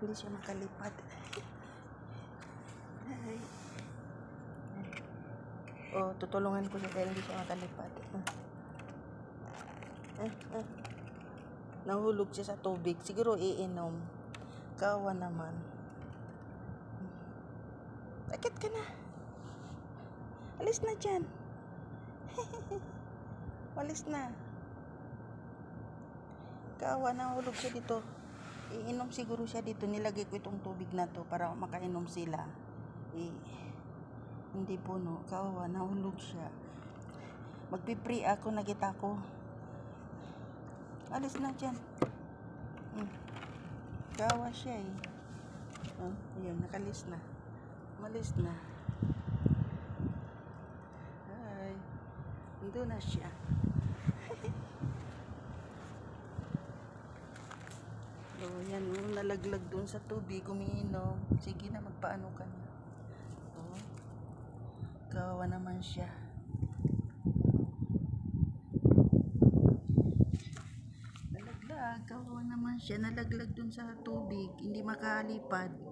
Hindi siya makalipad. Ay. Oh, tutulungan ko siya dahil hindi siya makalipad. Ah, ah. Nahulog siya sa tubig. Siguro iinom. Kawa naman. Sakit ka na. Alis na dyan. Alis na. Kawa, nahulog siya dito. Iinom siguro siya dito. Nilagay ko itong tubig na to para makainom sila. Eh, hindi puno. Kawa, nahulog siya. Magpipri ako, nakita ko. Alis na dyan. Hmm. Kawa siya eh. Oh, yun, nakalis na. Malis na. Hi. Nandun na siya. Yan, oh, nalaglag dun sa tubig, umiinom. Sige na, magpaano ka niya. Oh. Kawa naman siya. Nalaglag, kawa naman siya. Nalaglag dun sa tubig, hindi makalipad.